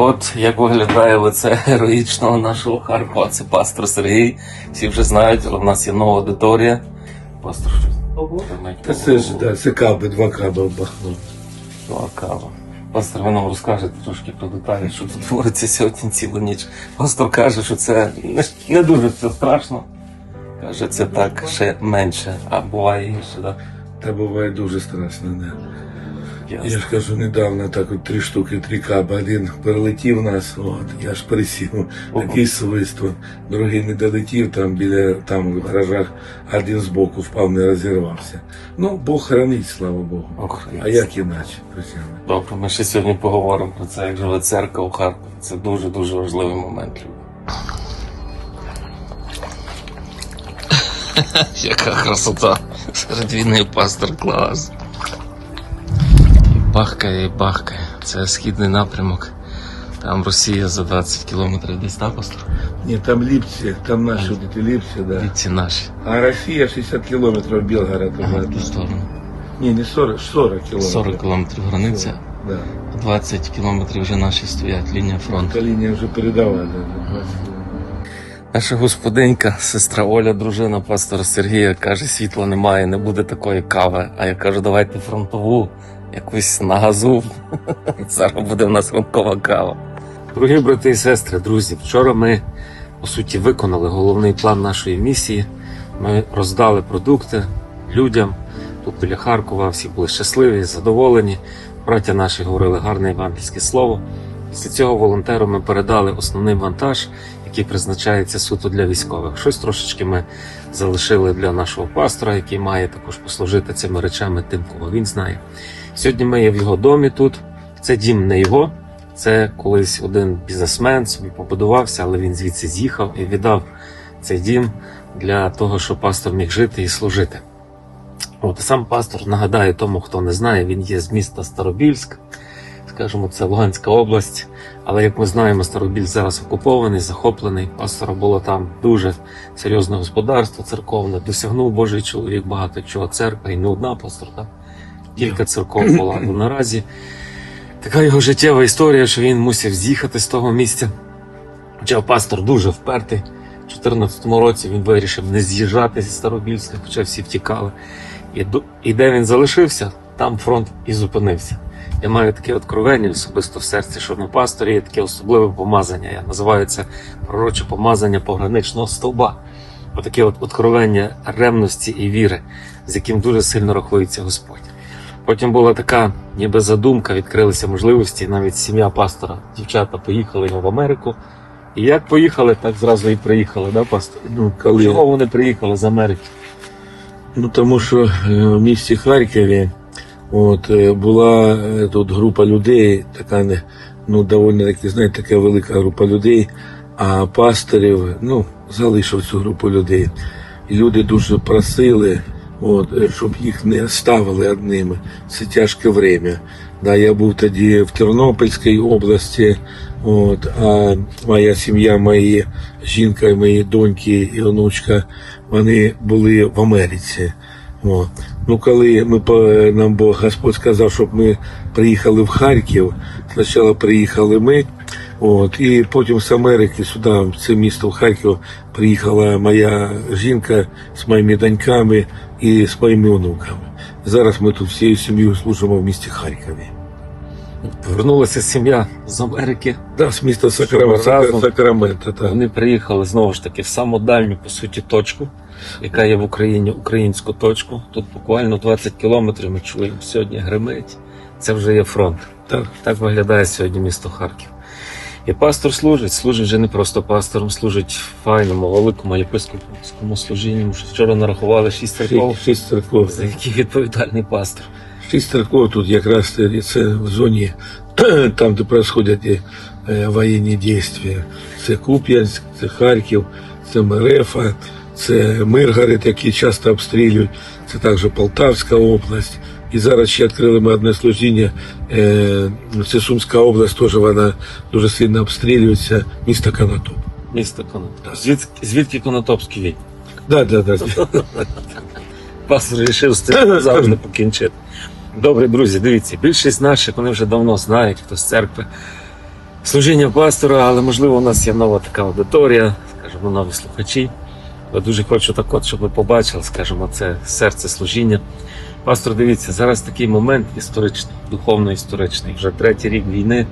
От як виглядає лице героїчного нашого Харкова. Це пастор Сергій. Всі вже знають, але в нас є нова аудиторія. Пастор щось. Та це ж да, це каби, два каби вбахнув. Два кава. Пастор, ви нам розкажете трошки про деталі, що тут твориться сьогодні цілу ніч. Пастор каже, що це не, не дуже все страшно. Каже, це так ще менше, а буває гірше, так? Та буває дуже страшно, не. Ясно. Я ж кажу, недавно так от три штуки, три каби. Один перелетів нас, от, я ж пересів, такий свиство. Другий не долетів, там біля там в гаражах один збоку впав, не розірвався. Ну, Бог хранить, слава Богу. Ох, А як іначе, друзі? Добре, ми ще сьогодні поговоримо про це, як живе церква у Харкові. Це дуже-дуже важливий момент. люди. Яка красота. Серед війни пастор клас. І бахкає, і бахкає. Це східний напрямок. Там Росія за 20 кілометрів десь так, пастор? Ні, там Ліпці, там наші діти Ліпці, да. Ці наші. А Росія 60 кілометрів Білгород. Ага, в ту сторону. Ні, не 40, 40 кілометрів. 40 кілометрів границя, Да. 20 кілометрів вже наші стоять, лінія фронту. Та лінія вже передавали. да. Наша господинька, сестра Оля, дружина пастора Сергія, каже, світла немає, не буде такої кави. А я кажу, давайте фронтову, якусь на газу. Зараз буде в нас ранкова кава. Дорогі брати і сестри, друзі, вчора ми по суті виконали головний план нашої місії. Ми роздали продукти людям тут біля Харкова. Всі були щасливі, задоволені. Браття наші говорили гарне євангельське слово. Після цього волонтеру ми передали основний вантаж, який призначається суто для військових. Щось трошечки ми залишили для нашого пастора, який має також послужити цими речами тим, кого він знає. Сьогодні ми є в його домі тут. Це дім не його. Це колись один бізнесмен собі побудувався, але він звідси з'їхав і віддав цей дім для того, щоб пастор міг жити і служити. От сам пастор нагадаю тому, хто не знає, він є з міста Старобільськ, скажімо, це Луганська область. Але як ми знаємо, Старобіль зараз окупований, захоплений. Пастора було там дуже серйозне господарство церковне. Досягнув Божий чоловік багато чого церква, і не одна пастор, так? Кілька церков була. Ну, наразі така його життєва історія, що він мусив з'їхати з того місця. Хоча пастор дуже впертий. У 2014 році він вирішив не з'їжджати зі Старобільська, хоча всі втікали. І, і де він залишився, там фронт і зупинився. Я маю таке откровення особисто в серці, що на пасторі є таке особливе помазання. Я називаю це пророче помазання пограничного стовба. Отаке от откровення ревності і віри, з яким дуже сильно рахується Господь. Потім була така, ніби задумка, відкрилися можливості. Навіть сім'я пастора, дівчата поїхали в Америку. І як поїхали, так зразу і приїхали, да, пастор? Ну, коли... Чого вони приїхали з Америки? Ну тому що е, в місті Харкові от, е, була е, тут група людей, така не, ну, доволі таки, знаєте, така велика група людей, а пасторів, ну, залишив цю групу людей. І люди дуже просили, от, е, щоб їх не ставили одними. Це тяжке время. Да, я був тоді в Тернопільській області, от, а моя сім'я, мої жінка, мої доньки і онучка, вони були в Америці. О. Ну, коли ми нам Бог Господь сказав, щоб ми приїхали в Харків, спочатку приїхали ми, от, і потім з Америки сюди, в це місто в Харків, приїхала моя жінка з моїми доньками і з моїми онуками. Зараз ми тут всією сім'єю служимо в місті Харкові. Повернулася сім'я з Америки. Да, з міста Сакрамента, разом. Так. Вони приїхали знову ж таки в саму дальню, по суті, точку, яка є в Україні, українську точку. Тут буквально 20 кілометрів ми чуємо сьогодні гримить. Це вже є фронт. Так. Так виглядає сьогодні місто Харків. І пастор служить, служить вже не просто пастором, служить файному, великому єпископському ж Вчора нарахували шість церков. Шість, церков. За який відповідальний пастор. Шість церков тут якраз це- це в зоні, там, де происходять е, воєнні дії. Це Куп'янськ, це Харків, це Мерефа, це Миргород, які часто обстрілюють, це також Полтавська область. І зараз ще відкрили ми одне служіння. е, Це Сумська область, теж вона дуже сильно обстрілюється, місто Конотоп. Місто Конотоп. Звідки, звідки Конотопський від? Да, да, да. Пастор вирішив з цим завжди покінчити. Добре, друзі, дивіться, більшість наших вони вже давно знають, хто з церкви. служіння пастора, але можливо у нас є нова така аудиторія, скажімо, нові слухачі. Я дуже хочу так от, щоб ви побачили, скажімо, це серце служіння. Пастор, дивіться, зараз такий момент історичний, духовно-історичний. Вже третій рік війни.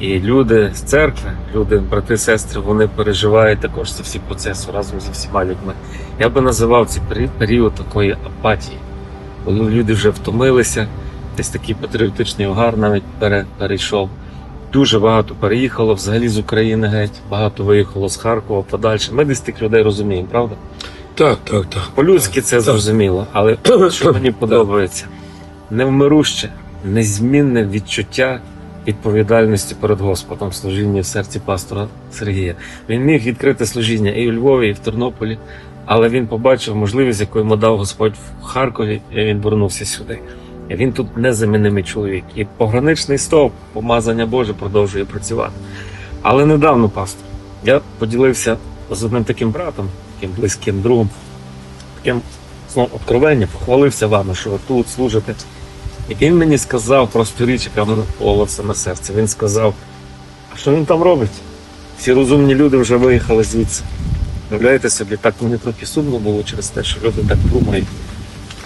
І люди з церкви, люди, брати, сестри, вони переживають також ці всі процеси разом зі всіма людьми. Я би називав цей період, період такої апатії, коли люди вже втомилися, десь такий патріотичний угар навіть пере, перейшов. Дуже багато переїхало взагалі з України геть, багато виїхало з Харкова подальше. Ми десь тих людей розуміємо, правда? Так, так, так. По-людськи це зрозуміло, але що мені подобається, невмируще, незмінне відчуття відповідальності перед Господом служіння в серці пастора Сергія. Він міг відкрити служіння і у Львові, і в Тернополі, але він побачив можливість, яку йому дав Господь в Харкові, і він вернувся сюди. І він тут незамінимий чоловік. І пограничний стовп, помазання Боже, продовжує працювати. Але недавно, пастор, я поділився з одним таким братом, таким близьким другом, таким ну, откровенням, похвалився вами, що ви тут служите. І він мені сказав просто річ, яка мене полоса на серце. Він сказав, а що він там робить? Всі розумні люди вже виїхали звідси. Уявляєте собі, так мені трохи сумно було через те, що люди так думають,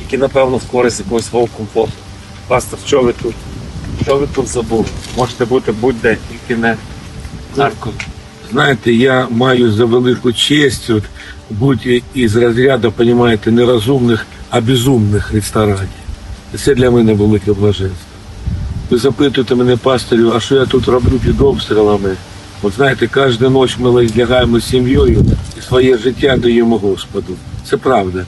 які, напевно, в користь якогось свого комфорту. Пастор, що ви тут? Що ви тут забули? Можете бути будь-де, тільки не в Харкові. Знаєте, я маю за велику честь от, бути із розряду, понімаєте, не розумних, а безумних ресторанів. Це для мене велике блаженство. Ви запитуєте мене, пасторю, а що я тут роблю під обстрілами? От знаєте, кожну ніч ми лягаємо з сім'єю і своє життя даємо Господу. Це правда.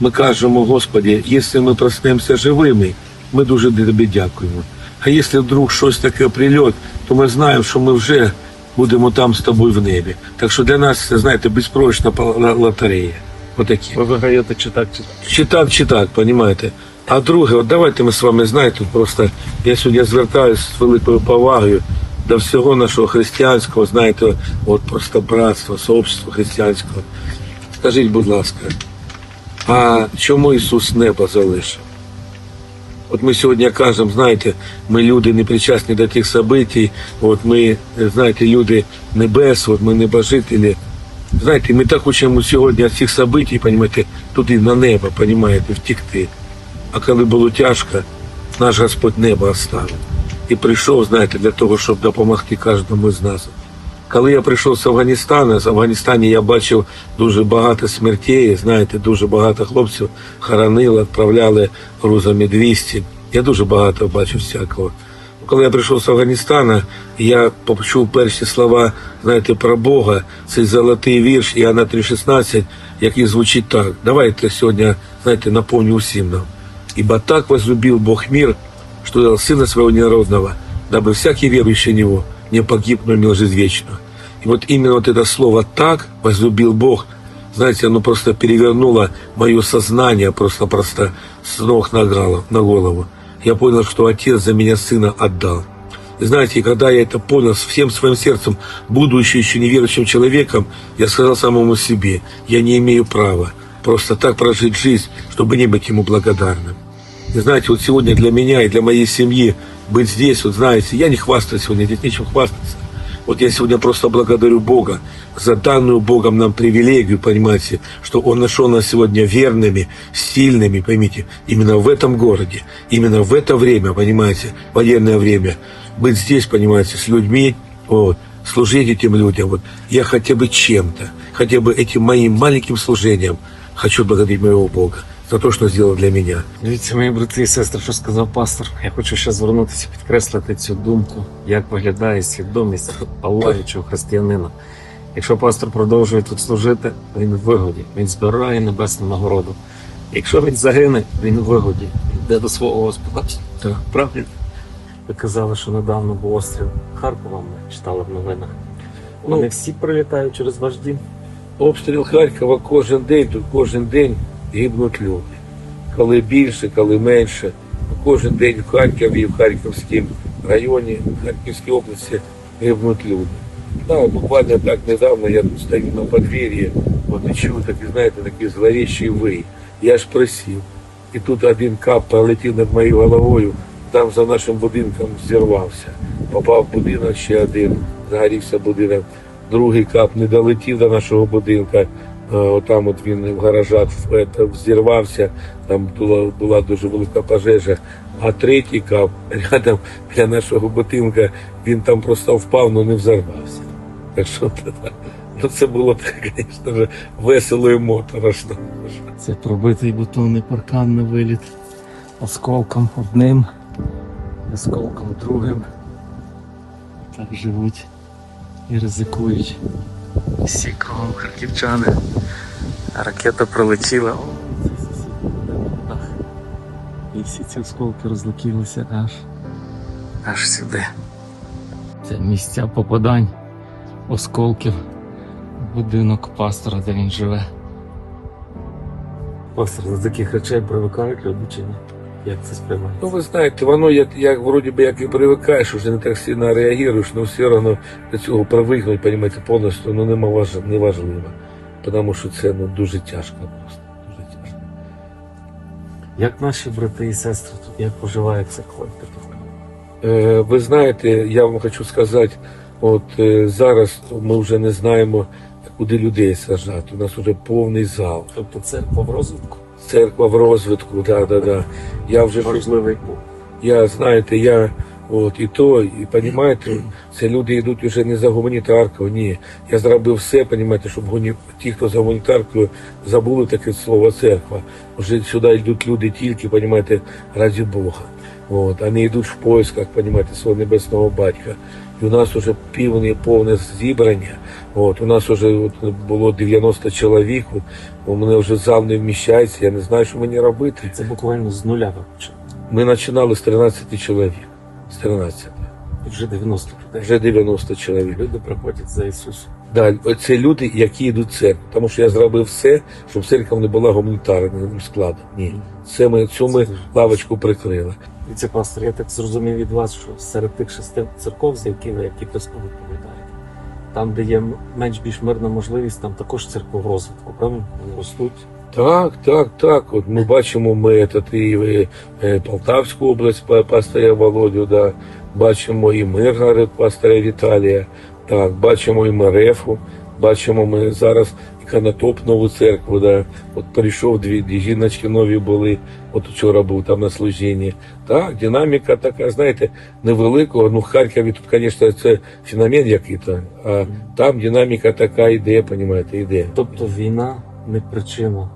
Ми кажемо, Господі, якщо ми проснемося живими, ми дуже тобі дякуємо. А якщо вдруг щось таке прильот, то ми знаємо, що ми вже будемо там з тобою в небі. Так що для нас знаєте, безпрочна лотерея. Отакі. Ви виграєте чи так, чи так. Чи так, чи так, понімаєте? А друге, от давайте ми з вами знаєте, просто я сьогодні звертаюся з великою повагою до всього нашого християнського, знаєте, от просто братства, сообщества християнського. Скажіть, будь ласка, а чому Ісус небо залишив? От ми сьогодні кажемо, знаєте, ми люди не причасні до тих событий, от ми, знаєте, люди небес, от ми небожителі. Знаєте, ми так хочемо сьогодні від цих событий, понімаєте, туди на небо, понімаєте, втікти. А коли було тяжко, наш Господь небо оставив. І прийшов, знаєте, для того, щоб допомогти кожному з нас. Коли я прийшов з Афганістану, з Афганістані я бачив дуже багато смертей, знаєте, дуже багато хлопців хоронили, відправляли грузами 200. Я дуже багато бачив всякого. Коли я прийшов з Афганістану, я почув перші слова, знаєте, про Бога, цей золотий вірш Іоанна 3,16, який звучить так. Давайте сьогодні, знаєте, напомню усім нам. Ибо так возлюбил Бог мир, что дал Сына Своего Неродного, дабы всякий верующий в Него не погиб, но имел жизнь вечную. Вот именно вот это слово «так» возлюбил Бог, знаете, оно просто перевернуло мое сознание просто-просто с ног на голову. Я понял, что Отец за меня Сына отдал. И знаете, когда я это понял всем своим сердцем, будучи еще неверующим человеком, я сказал самому себе, я не имею права просто так прожить жизнь, чтобы не быть ему благодарным. И знаете, вот сегодня для меня и для моей семьи быть здесь, вот знаете, я не хвастаюсь сегодня, здесь нечем хвастаться. Вот я сегодня просто благодарю Бога за данную Богом нам привилегию, понимаете, что Он нашел нас сегодня верными, сильными, поймите, именно в этом городе, именно в это время, понимаете, военное время, быть здесь, понимаете, с людьми, вот, служить этим людям, вот, я хотя бы чем-то, хотя бы этим моим маленьким служением хочу благодарить моего Бога за то, что сделал для меня. Дивіться, мої брати і сестри, що сказав пастор. Я хочу ще звернутися, підкреслити цю думку, як виглядає свідомість палаючого християнина. Якщо пастор продовжує тут служити, він в вигоді, він збирає небесну нагороду. Якщо він загине, він в вигоді, йде до свого Господа. Так. Правильно? Ви казали, що недавно був острів Харкова, ми читали в новинах. Ну, Вони всі прилітають через ваш дім. Обстріл Харкова кожен день, тут кожен день гибнуть люди. Коли більше, коли менше. Кожен день в Харкові, в Харківському районі, в Харківській області гибнуть люди. Да, буквально так недавно я тут стою на подвір'ї, от і чую такий, знаєте, такий зловіщий вий. Я ж присів. І тут один кап пролетів над моєю головою, там за нашим будинком зірвався. попав в будинок ще один, загорівся будинок. Другий кап не долетів до нашого будинка. Е, Отам от він в гаражах взірвався, там була, була дуже велика пожежа. А третій кап рядом біля нашого будинка, він там просто впав, але не взорвався. Так що ну, це було, звісно, весело і моторошно. Це пробитий бетонний паркан на виліт. Осколком одним, осколком другим. Так живуть і ризикують. Всі кругом харківчани. Ракета пролетіла. І всі ці осколки розлетілися аж, аж сюди. Це місця попадань осколків будинок пастора, де він живе. Пастор, до таких речей привикають люди чи ні? Як це сприймається? Ну, ви знаєте, воно як, як вроді би як і привикаєш, вже не так сильно реагуєш, але все одно до цього привикнути, розумієте, повністю ну, неважливо. Тому що це ну, дуже тяжко просто. Дуже тяжко. Як наші брати і сестри тут, як поживає церква? Е, ви знаєте, я вам хочу сказати, от е, зараз ми вже не знаємо, куди людей сажати. У нас вже повний зал. Тобто церква в розвитку? Церква в розвитку, да, да, да. Я вже Важливий пункт. Я, знаєте, я от і то, і понімаєте, це люди йдуть вже не за гуманітаркою, ні. Я зробив все, понімаєте, щоб гуні... ті, хто за гуманітаркою, забули таке слово церква. Вже сюди йдуть люди тільки, понімаєте, раді Бога. От, вони йдуть в поисках, понімаєте, свого небесного батька. І у нас вже півне повне зібрання. От, у нас вже от, було 90 чоловік. От, у мене вже зал не вміщається, я не знаю, що мені робити. Це буквально з нуля ви почали. Ми починали з 13 чоловік. З 13. І вже 90 людей. Вже 90 чоловік. Люди приходять за Ісусом. Да, це люди, які йдуть в церкву. Тому що я зробив все, щоб церква не була гуманітарним складом. Ні. Це ми цю ми лавочку прикрили. Віце пастор, я так зрозумів від вас, що серед тих шести церков, за які ви як відповідаєте, там, де є менш більш мирна можливість, там також церква в розвитку, правильно? Ростуть. Так, так, так. От ми бачимо ми этот, і е, Полтавську область па- пастиря Володю, да. бачимо і Миргород пастиря Віталія, так, бачимо і Мерефу, бачимо ми зараз Канатоп нову церкву. Да. От прийшов дві, дві жіночки нові були, от вчора був там на служінні. Так, динаміка така, знаєте, невеликого. Ну, в Харкові тут, звісно, це феномен який-то, а там динаміка така йде, понімаєте, йде. Тобто війна не причина,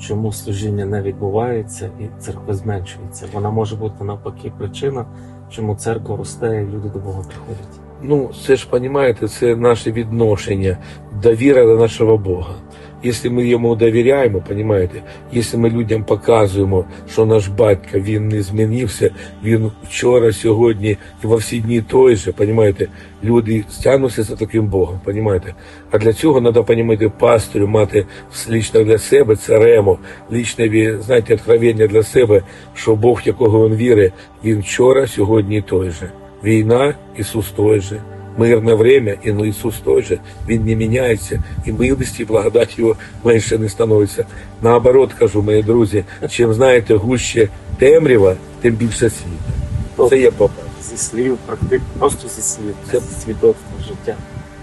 чому служіння не відбувається і церква зменшується. Вона може бути навпаки причина, чому церква росте і люди до Бога приходять. Ну, це ж розумієте, це наше відношення, довіра до нашого Бога. Якщо ми йому довіряємо, розумієте, якщо ми людям показуємо, що наш батько він не змінився, він вчора, сьогодні і во всі дні той же, розумієте, люди стягнуться за таким Богом, розумієте. А для цього треба, розумієте, пастирю мати лічно для себе царемо, лічне, знаєте, откровення для себе, що Бог, якого він вірить, він вчора, сьогодні той же. Війна, Ісус той же. Мирне время, і ну, Ісус той же, Він не міняється, і милості, і благодать Його менше не становиться. Наоборот, кажу, мої друзі, чим знаєте, гуще темрява, тим більше світла. Це є папа. Зі слів, практик, просто зі слів, Це- свідоцтво життя.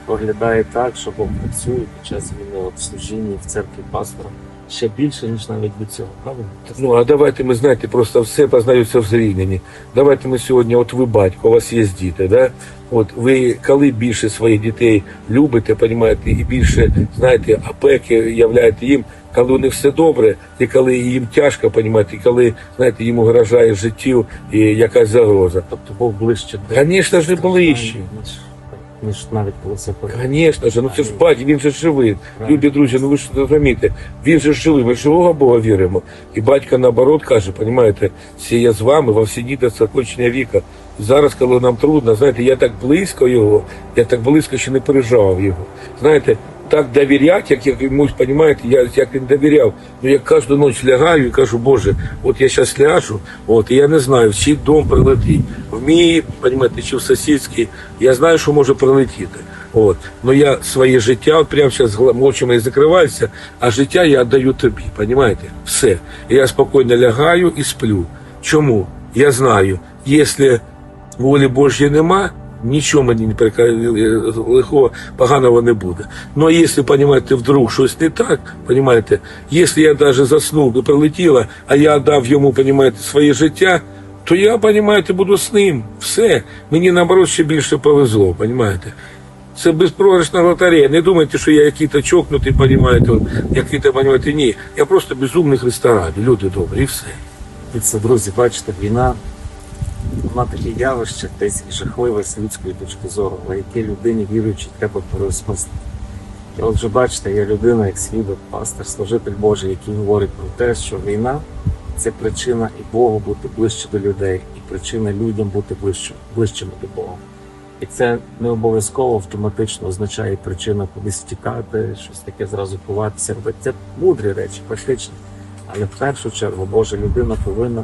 Виглядає так, що Бог працює під час війни в служінні, в церкві пастора ще більше, ніж навіть до цього, правильно? Ну, а давайте ми, знаєте, просто все познаються в зрівнянні. Давайте ми сьогодні, от ви батько, у вас є діти, да? От ви коли більше своїх дітей любите, понімаєте, і більше, знаєте, опеки являєте їм, коли у них все добре, і коли їм тяжко, понімаєте, і коли, знаєте, їм угрожає життю і якась загроза. Тобто Бог ближче до Звісно ж, ближче. Ніж, навіть коли це перед. Звісно ж, ну це ж батько, він же живий. Правильно. Любі друзі, ну ви ж розумієте, він же живий, ми ж живого Бога віримо. І батько наоборот каже, розумієте, всі я з вами во всі діти закінчення віка. Зараз, коли нам трудно, знаєте, я так близько його, я так близько ще не переживав його. Знаєте, так довіряти, як я комусь, розумієте, я як він довіряв. Ну я кожну ніч лягаю і кажу, Боже, от я зараз ляжу, от і я не знаю, в чий дом прилетить. В мій, розумієте, чи в сусідський, я знаю, що може прилетіти. От. Ну я своє життя, прямо зараз очима і закриваюся, а життя я віддаю тобі, розумієте? Все. Я спокійно лягаю і сплю. Чому? Я знаю, якщо волі Божої нема, Нічого мені не перекажу, лихого, поганого не буде. Ну а якщо, розумієте, вдруг щось не так, розумієте, якщо я навіть заснув і прилетіла, а я дав йому, розумієте, своє життя, то я, розумієте, буду з ним. Все. Мені наоборот ще більше повезло, розумієте. Це безпрограшна лотерея. Не думайте, що я який-то чокнутий, розумієте, який-то, розумієте, ні. Я просто безумний Христа люди добрі, і все. Це, друзі, бачите, війна, вона таке явище десь жахливе з людської точки зору, але яке людині віруючи треба переосмислити. І от вже бачите, є людина, як свідок, пастор, служитель Божий, який говорить про те, що війна це причина і Богу бути ближче до людей, і причина людям бути ближче, ближчими до Бога. І це не обов'язково автоматично означає причина кудись втікати, щось таке зразу ховатися. Це мудрі речі, практичні. Але в першу чергу Божа людина повинна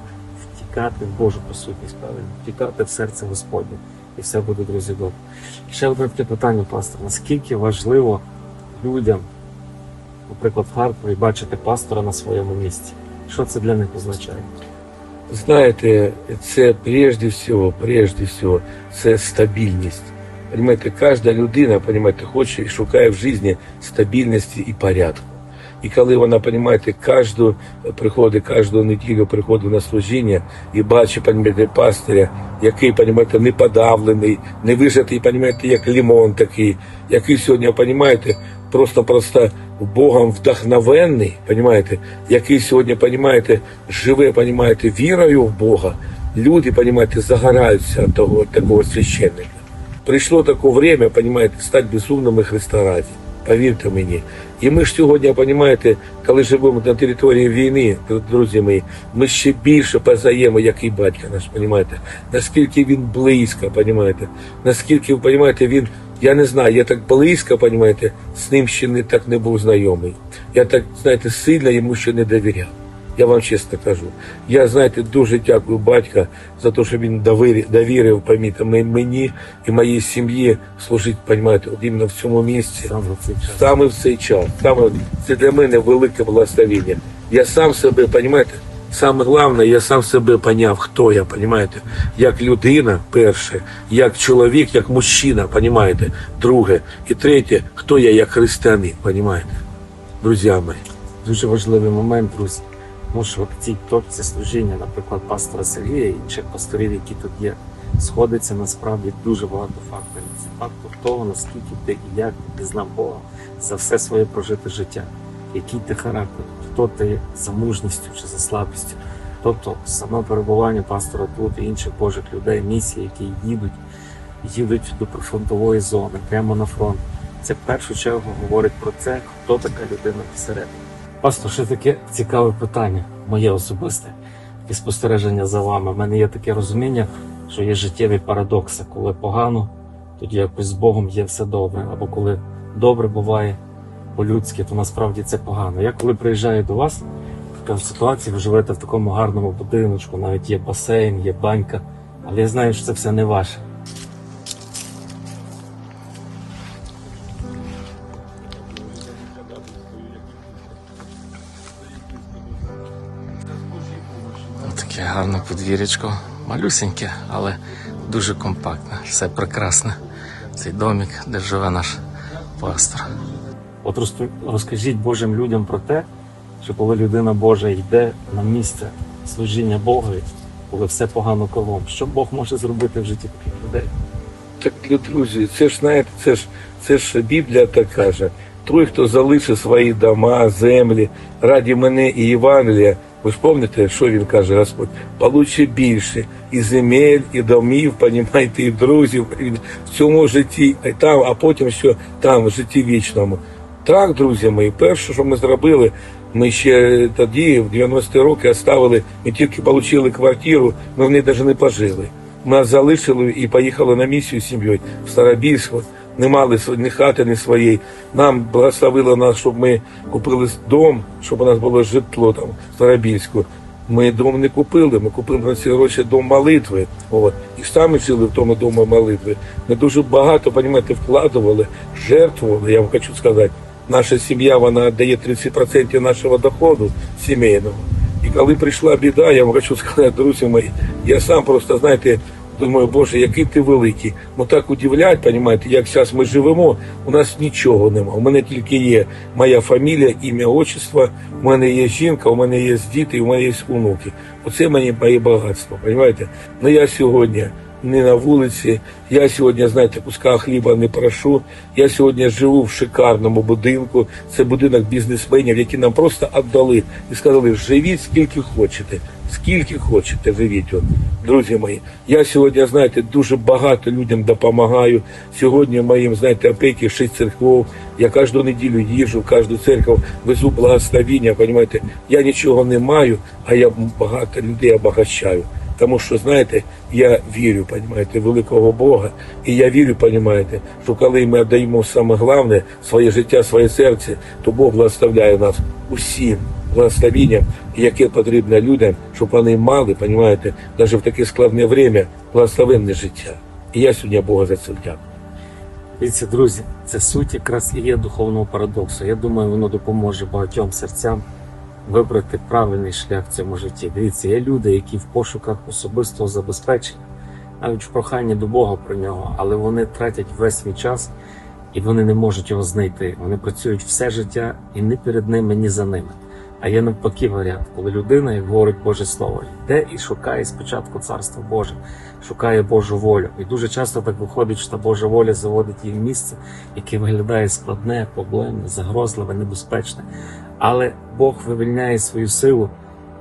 втікати в Божу присутність, правильно, втікати в серце Господнє. І все буде, друзі, добре. Ще одне таке питання, пастор. Наскільки важливо людям, наприклад, в Харкові, бачити пастора на своєму місці? Що це для них означає? Знаєте, це прежде всього, прежде всього, це стабільність. Понимаєте, кожна людина, понимаєте, хоче і шукає в житті стабільності і порядку. І коли вона, понимаєте, кожну приходить, кожну неділю приходить на служіння і бачить, понимаєте, пастиря, який, понимаєте, не подавлений, не вижатий, понимаєте, як лимон такий, який сьогодні, понимаєте, просто-просто Богом вдохновенний, понимаєте, який сьогодні, понимаєте, живе, понимаєте, вірою в Бога, люди, понимаєте, загораються того, такого священника. Прийшло таке время, понимаєте, стати безумними Христа раді. Повірте мені. І ми ж сьогодні, розумієте, коли живемо на території війни, друзі мої, ми ще більше познаємо, і батько наш, розумієте, наскільки він близько, розумієте, наскільки, розумієте, він, я не знаю, я так близько, розумієте, з ним ще не так не був знайомий. Я так, знаєте, сильно йому ще не довіряв. Я вам чесно кажу. Я, знаєте, дуже дякую батька за те, що він довірив, довірив мені і моїй сім'ї служити, розумієте, от іменно в цьому місці. Саме в цей час. Саме в цей час. Саме це для мене велике благословення. Я сам себе, розумієте, саме головне, я сам себе поняв, хто я, розумієте, як людина, перше, як чоловік, як мужчина, розумієте, друге. І третє, хто я як християнин, розумієте, друзі мої. Дуже важливий момент, друзі. Тому що в цій точці служіння, наприклад, пастора Сергія і інших пасторів, які тут є, сходиться насправді дуже багато факторів. Це фактор того, наскільки ти і як ти знав Бога за все своє прожите життя, який ти характер, хто ти за мужністю чи за слабістю. Тобто саме перебування пастора тут і інших Божих людей, місії, які їдуть, їдуть до прифронтової зони, прямо на фронт. Це в першу чергу говорить про це, хто така людина всередині. Пастор, ще таке цікаве питання, моє особисте, і спостереження за вами. У мене є таке розуміння, що є життєві парадокси. Коли погано, тоді якось з Богом є все добре. Або коли добре буває по-людськи, то насправді це погано. Я коли приїжджаю до вас, така ситуація, ви живете в такому гарному будиночку, навіть є басейн, є банька, але я знаю, що це все не ваше. Таке гарне подвір'ячко, малюсеньке, але дуже компактне, все прекрасне. Цей домик, де живе наш пастор. От розкажіть Божим людям про те, що коли людина Божа йде на місце служіння Богові, коли все погано колом, що Бог може зробити в житті таких людей? Так, друзі, це ж знаєте, це ж це ж Біблія так каже. Той, хто залишив свої дома, землі раді мене і Євангелія, ви ж пам'ятаєте, що він каже, Господь, получи більше і земель, і домів, понімаєте, і друзів в цьому житті, а там, а потім що там, в житті вічному. Так, друзі мої, перше, що ми зробили, ми ще тоді, в 90-ті роки, оставили, ми тільки отримали квартиру, ми в ній навіть не пожили. Нас залишили і поїхали на місію з сім'єю в Старобільськ. Не мали ні хати, ні своєї. Нам благословило нас, щоб ми купили дом, щоб у нас було житло там в Старобільську. Ми дом не купили, ми купили на ці гроші дом молитви. От. І самі жили в тому домі молитви. Ми дуже багато, розумієте, вкладували, жертвували, я вам хочу сказати. Наша сім'я вона дає 30% нашого доходу сімейного. І коли прийшла біда, я вам хочу сказати, друзі мої, я сам просто, знаєте, Думаю, Боже, який ти великий. Ну так удивляють, розумієте, як зараз ми живемо, у нас нічого нема. У мене тільки є моя фамілія, ім'я, отчество, у мене є жінка, у мене є діти, у мене є онуки. Оце мені моє багатство, розумієте? Ну я сьогодні не на вулиці, я сьогодні, знаєте, куска хліба не прошу. Я сьогодні живу в шикарному будинку. Це будинок бізнесменів, які нам просто віддали і сказали, живіть скільки хочете, скільки хочете, живіть. От, друзі мої. Я сьогодні, знаєте, дуже багато людям допомагаю. Сьогодні моїм, знаєте, опеки шість церков. Я кожну неділю їжджу кожну церкву, везу благословіння, розумієте. Я нічого не маю, а я багато людей обогащаю. Тому що, знаєте, я вірю, розумієте, в великого Бога. І я вірю, розумієте, що коли ми віддаємо саме головне, своє життя, своє серце, то Бог благословляє нас усім благословенням, яке потрібно людям, щоб вони мали, розумієте, навіть в таке складне время благословенне життя. І я сьогодні Бога за це дякую. Дивіться, друзі, це суть якраз і є духовного парадоксу. Я думаю, воно допоможе багатьом серцям вибрати правильний шлях в цьому житті. Дивіться, є люди, які в пошуках особистого забезпечення, навіть в проханні до Бога про нього, але вони тратять весь свій час і вони не можуть його знайти. Вони працюють все життя і ні перед ними, ні за ними. А є навпаки варіант, коли людина, як говорить Боже Слово, йде і шукає спочатку Царство Боже, шукає Божу волю. І дуже часто так виходить, що та Божа воля заводить її в місце, яке виглядає складне, проблемне, загрозливе, небезпечне. Але Бог вивільняє свою силу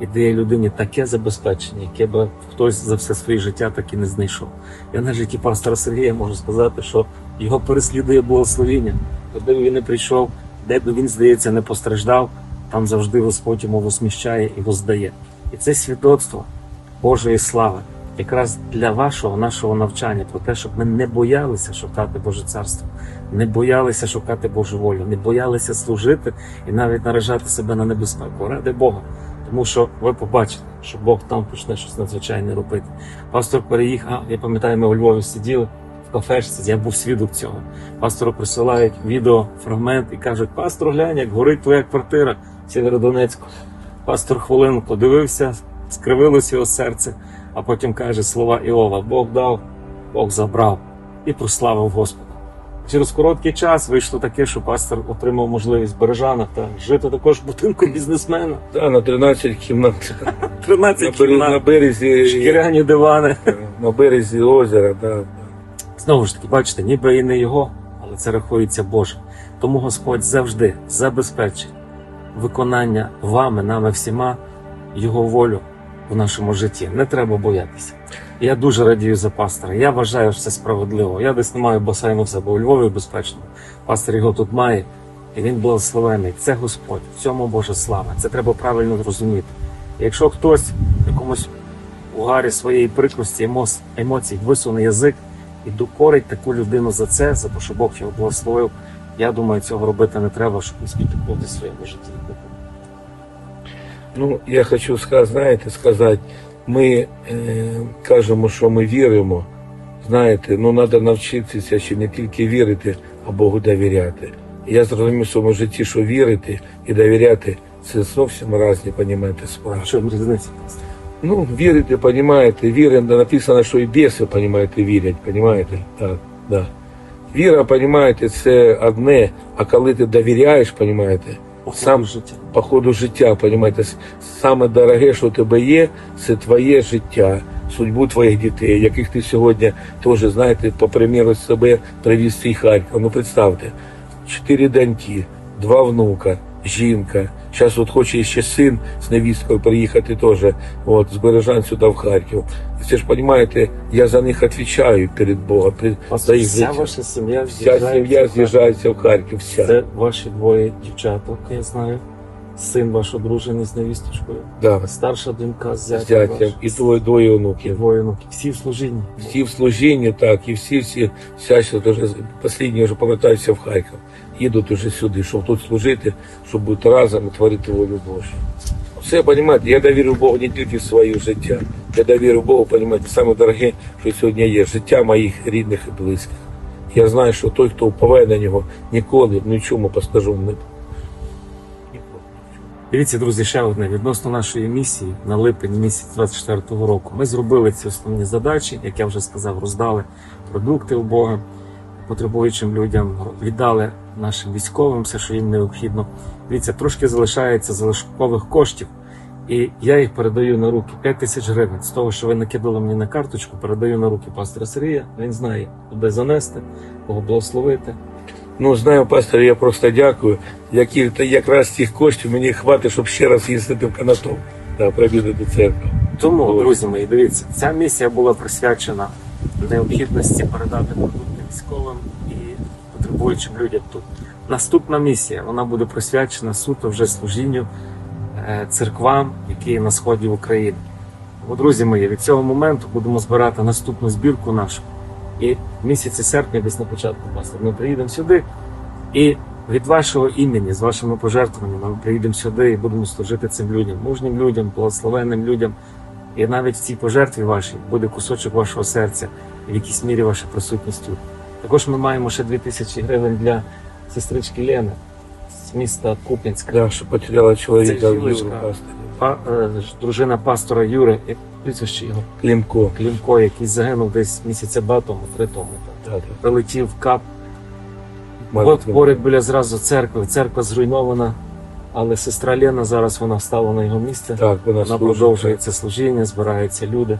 і дає людині таке забезпечення, яке би хтось за все своє життя так і не знайшов. Я на житті пастора Сергія можу сказати, що його переслідує благословіння. Куди б він не прийшов, де б він, здається, не постраждав, там завжди Господь йому восміщає і воздає. І це свідоцтво Божої слави, якраз для вашого нашого навчання, про те, щоб ми не боялися шукати Боже царство, не боялися шукати Божу волю, не боялися служити і навіть наражати себе на небезпеку. Ради Бога. Тому що ви побачите, що Бог там почне щось надзвичайне робити. Пастор переїхав, я пам'ятаю, ми у Львові сиділи в кафешці, я був свідок цього. Пастору присилають відео, фрагмент і кажуть: пастор, глянь, як горить твоя квартира Сєвєродонецьку. Пастор хвилину подивився, скривилось його серце, а потім каже слова Іова: Бог дав, Бог забрав і прославив Господа. Через короткий час вийшло таке, що пастор отримав можливість в Бережанах та жити також в будинку бізнесмена. Да, на 13 кімнат. 13 На, березі, на березі, шкіряні дивани. на березі озера, да. Знову ж таки, бачите, ніби і не його, але це рахується Боже. Тому Господь завжди забезпечить виконання вами, нами всіма, його волю в нашому житті. Не треба боятися. Я дуже радію за пастора. Я вважаю, що це справедливо. Я десь не маю басейну в себе у Львові безпечно. Пастор його тут має, і він благословений. Це Господь, в цьому Божа слава. Це треба правильно зрозуміти. Якщо хтось в якомусь угарі своєї прикрості емо- емоцій висуне язик і докорить таку людину за це, за те, що Бог його благословив, я думаю, цього робити не треба, щоб не спітикнути своєму житті. Ну, я хочу сказати, знаєте, сказати, ми е, кажемо, що ми віримо. Знаєте, ну треба навчитися ще не тільки вірити, а Богу довіряти. Я зрозумів в своєму житті, що вірити і довіряти це зовсім різні, розумієте, справи. Що різниця? Ну, вірити, розумієте, віра, написано, що і біси, розумієте, вірять, розумієте? Так, да. Віра, розумієте, це одне, а коли ти довіряєш, розумієте, сам життя. по ходу життя, понимаете, саме дороге, що у тебе є, це твоє життя, судьбу твоїх дітей, яких ти сьогодні теж, знаєте, по приміру себе привіз цей Харків. Ну представте, чотири доньки, два внука, жінка. Зараз от хоче ще син з невісткою приїхати теж от, з Бережан сюди в Харків. Це ж розумієте, я за них відповідаю перед Богом, за їх вся життя. ваша сім'я Вся сім'я в Харків. з'їжджається в Харків. Вся. Це ваші двоє дівчаток, я знаю. Син ваш одружений з невісточкою. Да. Старша донька з зятям і двоє, двоє І двоє онуків. Всі в служінні. Всі в служінні, так, і всі, всі, вся ще дуже, останні вже повертаються в Харків. Їдуть уже сюди, щоб тут служити, щоб бути разом і творити волю Божу. Все, розумієте, я довірю Богу не тільки своє життя. Я довірю Богу, розумієте, саме дороге, що сьогодні є, життя моїх рідних і близьких. Я знаю, що той, хто впливає на нього, ніколи ні в чому постажу не Дивіться, друзі, ще одне відносно нашої місії на липень місяць 24-го року. Ми зробили ці основні задачі, як я вже сказав, роздали продукти убогим, потребуючим людям, віддали нашим військовим все, що їм необхідно. Дивіться, трошки залишається залишкових коштів, і я їх передаю на руки 5 тисяч гривень. З того, що ви накидали мені на карточку, передаю на руки пастора Сергія. Він знає, куди занести, кого благословити. Ну, знаю, пастор, я просто дякую. Які, та якраз цих коштів мені хватить, щоб ще раз їздити в канатов та провідати церкву. Тому, друзі мої, дивіться, ця місія була присвячена необхідності передати продукти військовим і потребуючим людям тут. Наступна місія вона буде присвячена суто вже служінню е, церквам, які є на сході України. Бо, друзі мої, від цього моменту будемо збирати наступну збірку нашу. І в місяці серпня, десь на початку пастор, ми приїдемо сюди. І від вашого імені, з вашими пожертвуваннями, ми приїдемо сюди і будемо служити цим людям, мужнім людям, благословенним людям. І навіть в цій пожертві вашій буде кусочок вашого серця, і в якійсь мірі ваша присутність тут. Також ми маємо ще 2000 гривень для сестрички Лени з міста Куп'янська. Да, що потеряла чоловіка в жіночка. Па, е, дружина пастора Юри, як прізвище його Клімко. Клімко, який загинув десь місяця два тому, три тому. Да, да. Прилетів в кап От поряд біля зразу церкви. Церква зруйнована, але сестра Лена зараз вона встала на його місце. Так, вона, Вона продовжує це служіння, збираються люди.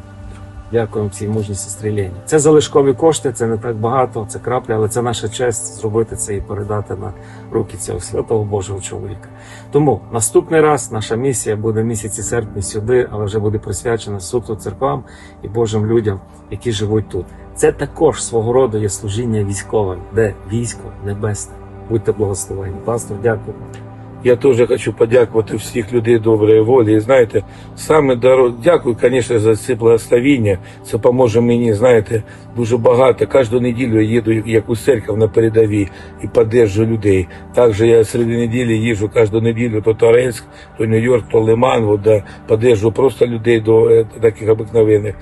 Дякуємо цій мужній сестрі Лені. Це залишкові кошти, це не так багато, це крапля, але це наша честь зробити це і передати на руки цього святого Божого чоловіка. Тому наступний раз наша місія буде місяці серпня сюди, але вже буде присвячена суто церквам і Божим людям, які живуть тут. Це також свого роду є служіння військовим, де військо небесне. Будьте благословені. Пастор, дякую. Я теж хочу подякувати всіх людей доброї волі. І знаєте, саме дорог... дякую, звісно, за це благословіння. Це поможе мені, знаєте, дуже багато. Кожну неділю я їду в якусь церкву на передовій і поддержу людей. Також я серед неділі їжджу кожну неділю то Торецьк, то Нью-Йорк, то Лиман, от, да, поддержу просто людей до е, таких обикновених.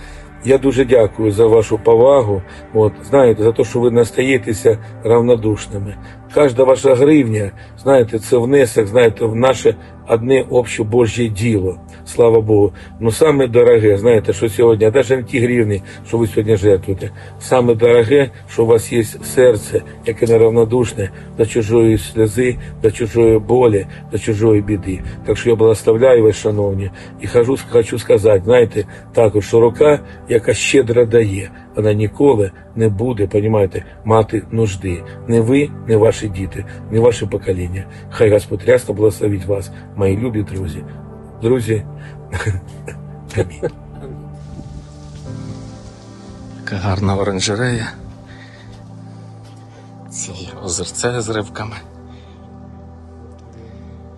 Я дуже дякую за вашу повагу. От, знаєте, за те, що ви настаєтеся равнодушними. Кожна ваша гривня, знаєте, це внесок, знаєте, в наше одне обще Божє діло. Слава Богу. Ну саме дороге, знаєте, що сьогодні, а навіть не ті гривні, що ви сьогодні жертвуєте. Саме дороге, що у вас є серце, яке неравнодушне до чужої сльози, до чужої болі, до чужої біди. Так що я благословляю вас, шановні, і хожу, хочу сказати, знаєте, також, що рука, яка щедро дає, вона ніколи не буде, понімаєте, мати нужди. Не ви, не ваші діти, не ваше покоління. Хай Господь рясно благословить вас, мої любі друзі. Друзі, амінь. Гарна оранжерея. Ці озерце з рибками.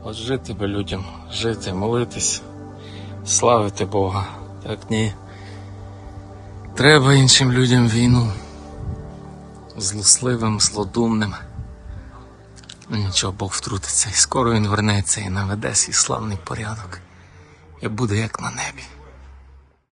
От жити би людям, жити, молитись, славити Бога. Так ні. Треба іншим людям війну. Злосливим, злодумним. Ну нічого, Бог втрутиться, і скоро він вернеться і наведе свій славний порядок. І буде як на небі.